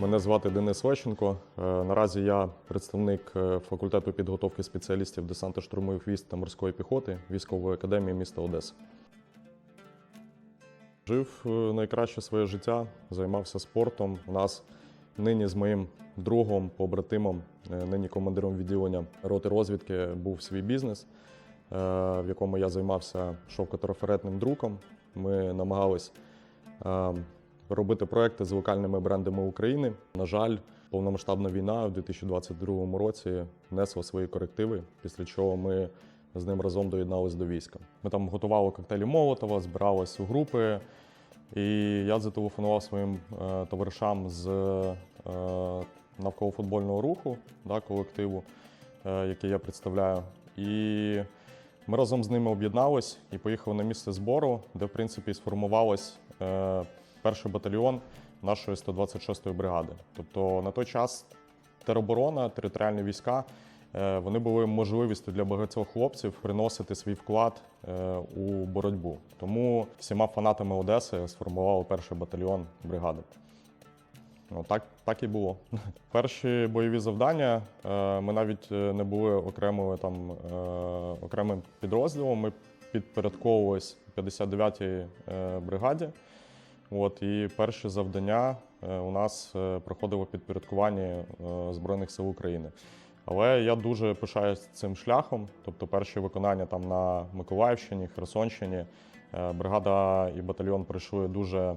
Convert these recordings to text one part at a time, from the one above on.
Мене звати Денис Лещенко. Е, Наразі я представник е, факультету підготовки спеціалістів десантно-штурмових військ та морської піхоти військової академії міста Одеса. Жив е, найкраще своє життя, займався спортом. У нас нині з моїм другом, побратимом, нині командиром відділення роти розвідки був свій бізнес, в якому я займався шовкотрафаретним друком. Ми намагались е, робити проекти з локальними брендами України. На жаль, повномасштабна війна в 2022 році внесла свої корективи, після чого ми з ним разом доєдналися до війська. Ми там готували коктейлі Молотова, збирались у групи. І я зателефонував своїм е, товаришам з е, навколофутбольного руху, да, колективу, е, який я представляю. І ми разом з ними об'єднались і поїхали на місце збору, де, в принципі, сформувалось е, перший батальйон нашої 126-ї бригади. Тобто на той час тероборона, територіальні війська. е, Вони були можливістю для багатьох хлопців приносити свій вклад е, у боротьбу. Тому всіма фанатами Одеси сформували перший батальйон бригади. Ну, так, так і було. Перші бойові завдання е, ми навіть не були окремою там окремим підрозділом. Ми підпорядковувались 59-й е, бригаді. От, і перші завдання е, у нас е, проходило в підпорядкуванні е, Збройних сил України. Але я дуже пишаюсь цим шляхом. Тобто, перші виконання там на Миколаївщині, Херсонщині. Бригада і батальйон пройшли дуже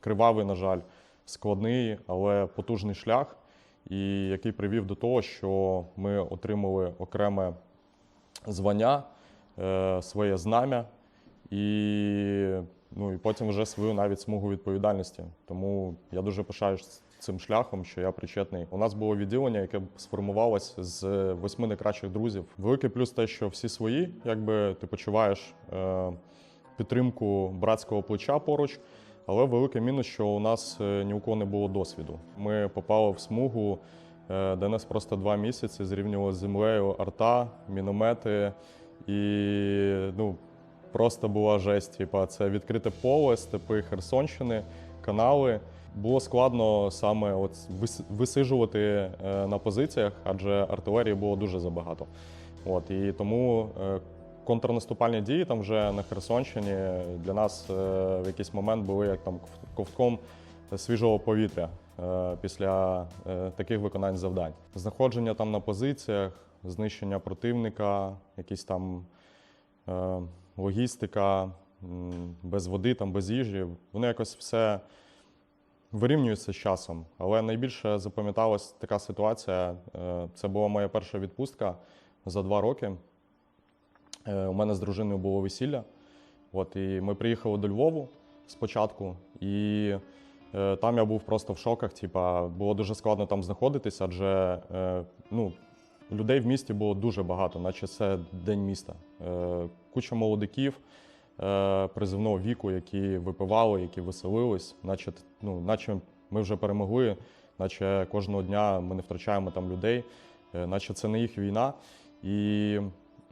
кривавий, на жаль, складний, але потужний шлях, і який привів до того, що ми отримали окреме звання, своє знам'я і, ну, і потім вже свою навіть смугу відповідальності. Тому я дуже пишаюсь цим шляхом, що я причетний. У нас було відділення, яке сформувалось з восьми найкращих друзів. Великий плюс те, що всі свої, якби ти почуваєш е, підтримку братського плеча поруч. Але великий мінус, що у нас е, ні у кого не було досвіду. Ми попали в смугу, е, де нас просто два місяці зрівнювали з землею арта, міномети і ну, просто була жесть. Типа, це відкрите поле, степи Херсонщини, канали. Було складно саме от висижувати е, на позиціях, адже артилерії було дуже забагато. От, і тому е, контрнаступальні дії там вже на Херсонщині для нас е, в якийсь момент були як там ковтком свіжого повітря після таких виконань завдань. Знаходження там на позиціях, знищення противника, якісь там логістика, без води, там, без їжі. Воно якось все вирівнюється з часом. Але найбільше запам'яталась така ситуація. е, Це була моя перша відпустка за два роки. Е, У мене з дружиною було весілля. От, і ми приїхали до Львову спочатку, і е, там я був просто в шоках. Типа, було дуже складно там знаходитися, адже е, ну, людей в місті було дуже багато, наче це день міста. Е, куча молодиків е, призивного віку, які випивали, які веселились, наче, ну, наче ми вже перемогли, наче кожного дня ми не втрачаємо там людей, е, наче це не їх війна. І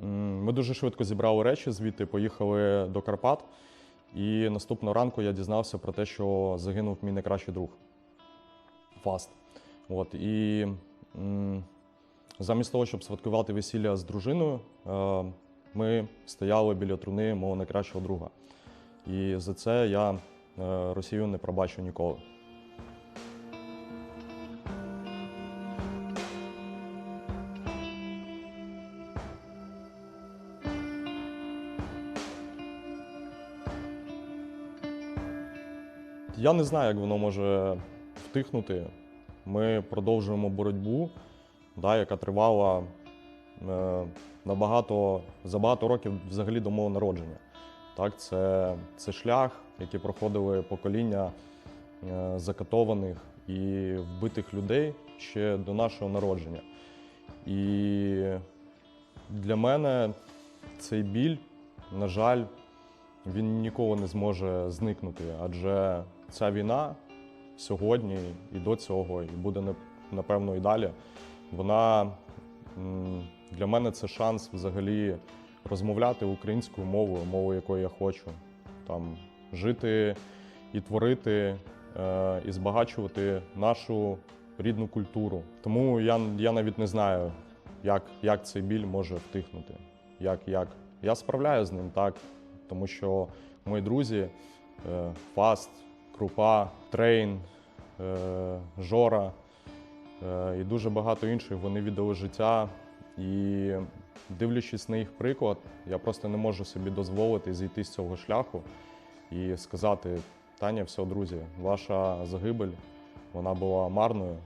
ми дуже швидко зібрали речі звідти, поїхали до Карпат. І наступного ранку я дізнався про те, що загинув мій найкращий друг Фаст. От, і замість того, щоб святкувати весілля з дружиною, е, ми стояли біля труни мого найкращого друга. І за це я е, Росію не пробачу ніколи. Я не знаю, як воно може втихнути. Ми продовжуємо боротьбу, да, яка тривала е, набагато, за багато років взагалі до мого народження. Так, це, це шлях, який проходили покоління е, закатованих і вбитих людей ще до нашого народження. І для мене цей біль, на жаль, він ніколи не зможе зникнути, адже ця війна сьогодні і до цього, і буде напевно і далі. Вона для мене це шанс взагалі розмовляти українською мовою, мовою, якою я хочу, там жити і творити е, і збагачувати нашу рідну культуру. Тому я, я навіть не знаю, як, як цей біль може втихнути. Як, як. Я справляю з ним так, тому що мої друзі е, Фаст, Крупа, Трейн, е, Жора і дуже багато інших вони віддали життя. І дивлячись на їх приклад, я просто не можу собі дозволити зійти з цього шляху і сказати: Таня, все, друзі, ваша загибель вона була марною,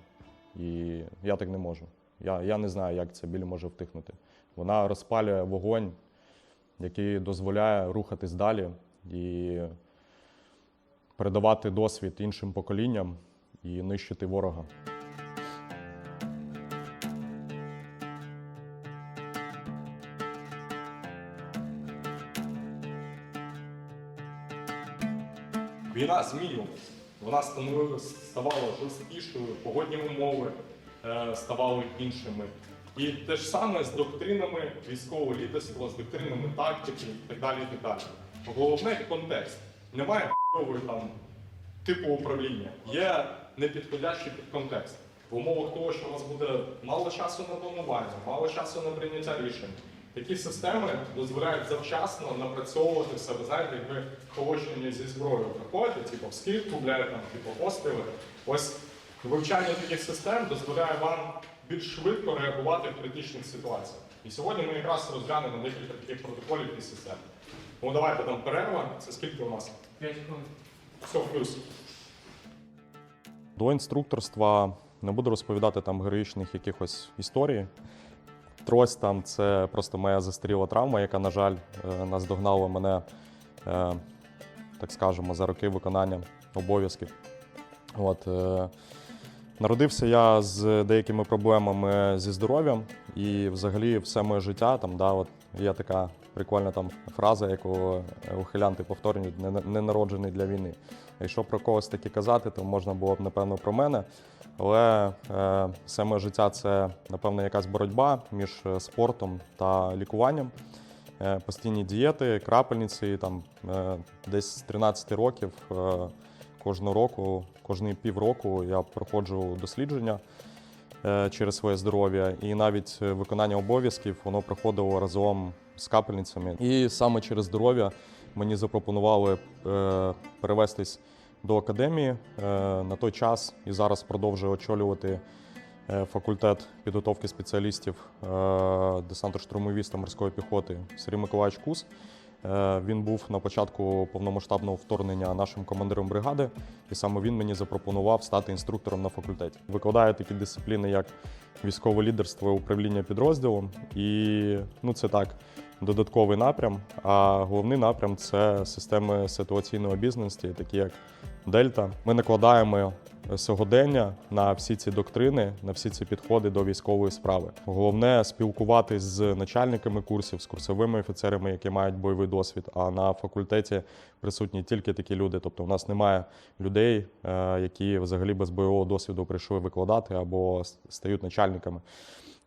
і я так не можу. Я, я не знаю, як ця біль може втихнути. Вона розпалює вогонь, який дозволяє рухатись далі і передавати досвід іншим поколінням і нищити ворога. Війна змінювалася. Вона ставала жорсткішою, погодні умови е, ставали іншими. І те ж саме з доктринами військового лідерства, з доктринами тактики і так далі. Так далі. Головне контекст. Немає там типу управління. Є непідходящий під контекст. В умовах того, що у вас буде мало часу на планування, мало часу на прийняття рішень. Такі системи дозволяють завчасно напрацьовувати себе, знаєте, як ви холощення зі зброєю приходите, типу в скидку, бля, там, типу постріли. Ось вивчання таких систем дозволяє вам більш швидко реагувати в критичних ситуаціях. І сьогодні ми якраз розглянемо декілька таких протоколів і систем. Ну давайте там перерва. Це скільки у нас? 5 хвилин. Все плюс. До інструкторства не буду розповідати там героїчних якихось історій. Трость там це просто моя застаріла травма, яка, на жаль, е, наздогнала мене, е, так скажемо, за роки виконання обов'язків. От, е, Народився я з деякими проблемами зі здоров'ям, і взагалі все моє життя там, да, от є така прикольна там фраза, яку ухилянти повторюють, не, народжений для війни. Якщо про когось таки казати, то можна було б напевно про мене. Але е, все моє життя це напевно якась боротьба між е, спортом та лікуванням. Е, постійні дієти, крапельниці. Там е, десь з 13 років е, кожного року, кожні півроку я проходжу дослідження е, через своє здоров'я, і навіть е, виконання обов'язків воно проходило разом з капельницями. І саме через здоров'я мені запропонували е, перевестись до академії е, на той час і зараз продовжую очолювати е, факультет підготовки спеціалістів десантно-штурмовіста морської піхоти Сергій Миколаївич Кус. Він був на початку повномасштабного вторгнення нашим командиром бригади, і саме він мені запропонував стати інструктором на факультеті. Викладаю такі дисципліни, як військове лідерство управління підрозділом. І ну, це так, додатковий напрям. А головний напрям це системи ситуаційної обізнаності, такі як Дельта. Ми накладаємо сьогодення на всі ці доктрини, на всі ці підходи до військової справи. Головне спілкуватись з начальниками курсів, з курсовими офіцерами, які мають бойовий досвід. А на факультеті присутні тільки такі люди. Тобто, у нас немає людей, е, які взагалі без бойового досвіду прийшли викладати або стають начальниками.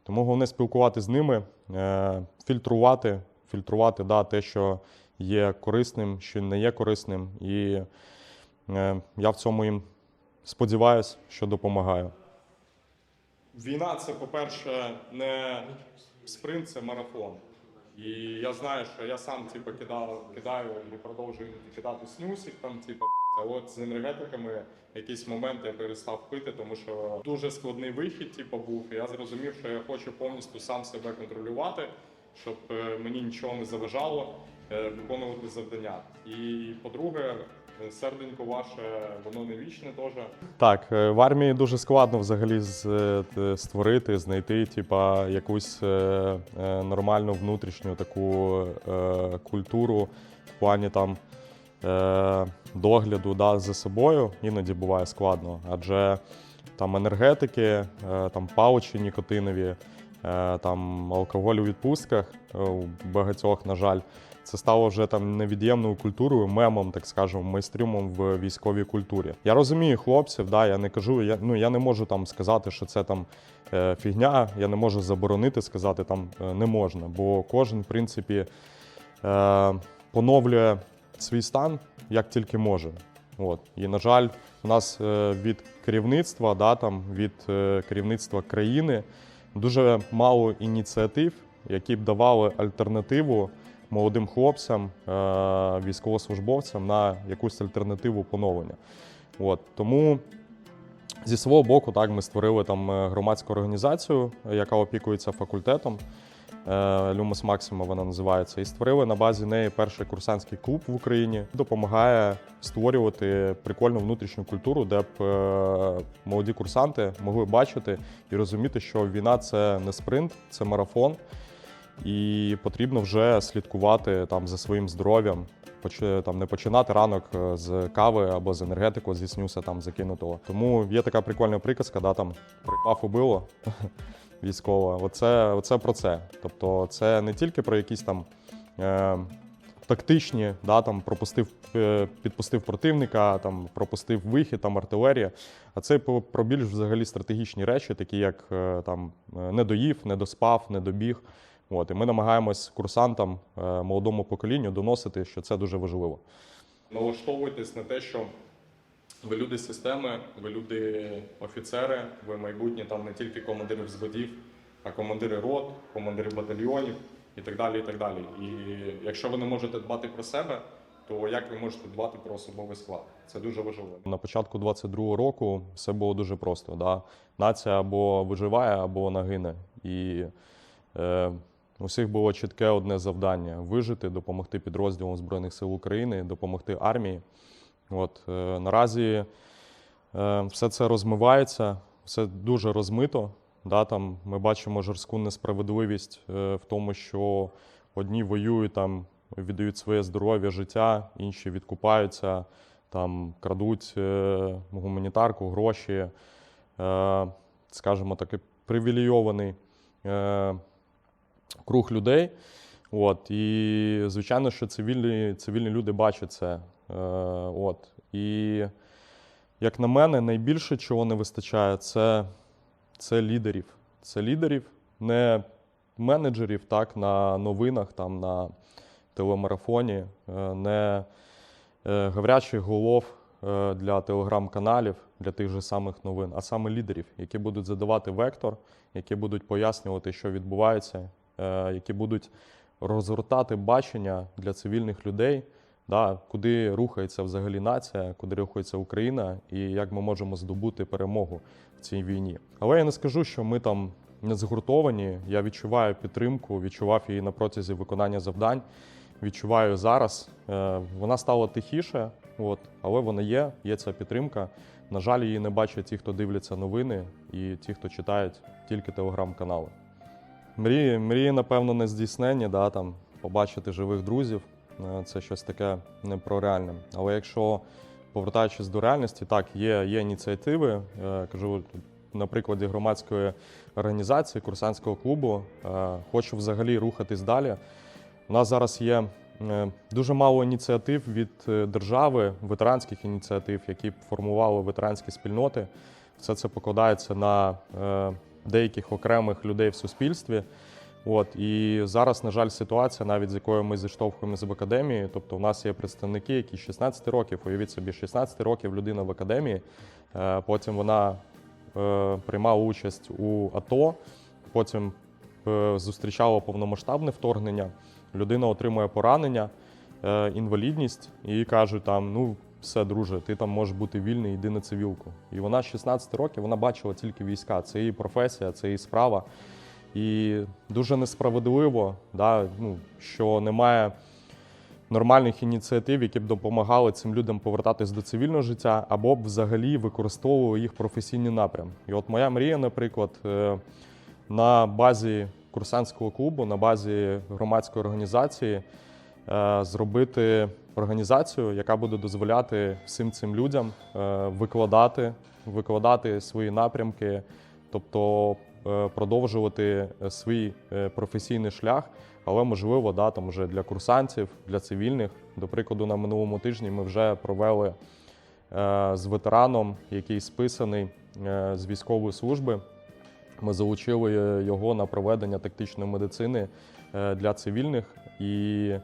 Тому головне спілкуватися з ними, е, фільтрувати, фільтрувати да, те, що є корисним, що не є корисним. І е, я в цьому їм сподіваюся, що допомагаю. Війна це, по-перше, не спринт, це марафон. І я знаю, що я сам типу, кидав, кидаю і продовжую кидати снюсик, там, типу, а от з енергетиками якісь моменти я перестав пити, тому що дуже складний вихід, типу, був. І я зрозумів, що я хочу повністю сам себе контролювати, щоб е, мені нічого не заважало е, виконувати завдання. І по-друге, серденько ваше, воно не вічне теж. Так, е, в армії дуже складно взагалі створити, знайти типа, якусь нормальну внутрішню таку культуру в плані там догляду да, за собою. Іноді буває складно, адже там енергетики, там паучі нікотинові, там алкоголь у відпустках е, у багатьох, на жаль. Це стало вже там невід'ємною культурою, мемом, так скажемо, мейстрімом в військовій культурі. Я розумію хлопців, да, я не кажу, я, ну, я не можу там сказати, що це там е, фігня, я не можу заборонити сказати там е, не можна, бо кожен, в принципі, е, поновлює свій стан як тільки може. От. І, на жаль, у нас е, від керівництва, да, там, від е, керівництва країни дуже мало ініціатив, які б давали альтернативу молодим хлопцям, е, військовослужбовцям на якусь альтернативу поновлення. От. Тому зі свого боку, так, ми створили там е, громадську організацію, яка опікується факультетом. Е, Люмос Максима вона називається, і створили на базі неї перший курсантський клуб в Україні. Допомагає створювати прикольну внутрішню культуру, де б е, молоді курсанти могли бачити і розуміти, що війна це не спринт, це марафон, і потрібно вже слідкувати там за своїм здоров'ям. Там не починати ранок е, з кави або з енергетику, зі снюса там закинутого. Тому є така прикольна приказка, да, там припав убило військова. Оце, оце про це. Тобто, це не тільки про якісь там е, тактичні, да, там пропустив, е, підпустив противника, там пропустив вихід, там артилерія. А це про більш взагалі стратегічні речі, такі як е, там е, не доїв, не доспав, не добіг. От, і ми намагаємось курсантам, молодому поколінню доносити, що це дуже важливо. Налаштовуйтесь на те, що ви люди системи, ви люди офіцери, ви майбутні там не тільки командири взводів, а командири рот, командири батальйонів і так далі. І так далі. І якщо ви не можете дбати про себе, то як ви можете дбати про особовий склад? Це дуже важливо. На початку 22-го року все було дуже просто. Да? Нація або виживає, або вона гине. І е, у було чітке одне завдання вижити, допомогти підрозділам Збройних сил України, допомогти армії. От, е, наразі е, все це розмивається, все дуже розмито. Да, там ми бачимо жорстку несправедливість е, в тому, що одні воюють там, віддають своє здоров'я, життя, інші відкупаються, там крадуть е, гуманітарку, гроші, е, скажімо таки, привілейований е, круг людей. От, і звичайно, що цивільні, цивільні люди бачать це. Е, от. І як на мене, найбільше чого не вистачає, це, це лідерів. Це лідерів, не менеджерів так, на новинах, там, на телемарафоні, е, не е, говорячих голов для телеграм-каналів, для тих же самих новин, а саме лідерів, які будуть задавати вектор, які будуть пояснювати, що відбувається, які будуть розгортати бачення для цивільних людей, да, куди рухається взагалі нація, куди рухається Україна, і як ми можемо здобути перемогу в цій війні. Але я не скажу, що ми там не згуртовані. Я відчуваю підтримку, відчував її на протязі виконання завдань. Відчуваю зараз. Е, Вона стала тихіше, от, але вона є, є ця підтримка. На жаль, її не бачать ті, хто дивляться новини, і ті, хто читають тільки телеграм-канали. Мрії, мрії, напевно, не здійснені, да, там, побачити живих друзів. Е, Це щось таке не про реальне. Але якщо повертаючись до реальності, так, є, є ініціативи. Е, Кажу, на прикладі громадської організації, курсантського клубу, е, хочу взагалі рухатись далі. У нас зараз є дуже мало ініціатив від держави, ветеранських ініціатив, які б формували ветеранські спільноти. Все це покладається на деяких окремих людей в суспільстві. От і зараз, на жаль, ситуація, навіть з якою ми зіштовхуємося в академії. Тобто, у нас є представники, які 16 років, уявіть собі, 16 років людина в академії. е, Потім вона е, приймала участь у АТО, потім е, зустрічала повномасштабне вторгнення. Людина отримує поранення, інвалідність, і кажуть там: ну все, друже, ти там можеш бути вільний, йди на цивілку. І вона з 16 років вона бачила тільки війська. Це її професія, це її справа. І дуже несправедливо, да, ну, що немає нормальних ініціатив, які б допомагали цим людям повертатись до цивільного життя, або б взагалі використовували їх професійний напрям. І от моя мрія, наприклад, е, на базі курсантського клубу, на базі громадської організації е, зробити організацію, яка буде дозволяти всім цим людям е, викладати, викладати свої напрямки, тобто продовжувати е, свій е, професійний шлях, але можливо, да, там вже для курсантів, для цивільних. До прикладу, на минулому тижні ми вже провели е, з ветераном, який списаний е, з військової служби. Ми залучили е, його на проведення тактичної медицини е, для цивільних. І е,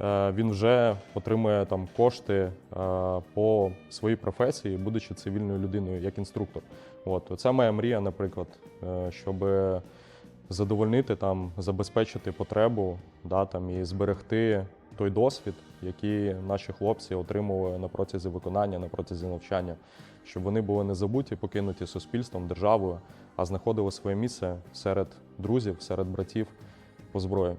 він вже отримує там кошти е, по своїй професії, будучи цивільною людиною як інструктор. От це моя мрія, наприклад, е, щоб задовольнити там, забезпечити потребу, да, там, і зберегти той досвід, який наші хлопці отримували на протязі виконання, на протязі навчання, щоб вони були не забуті, покинуті суспільством, державою, а знаходили своє місце серед друзів, серед братів по зброї.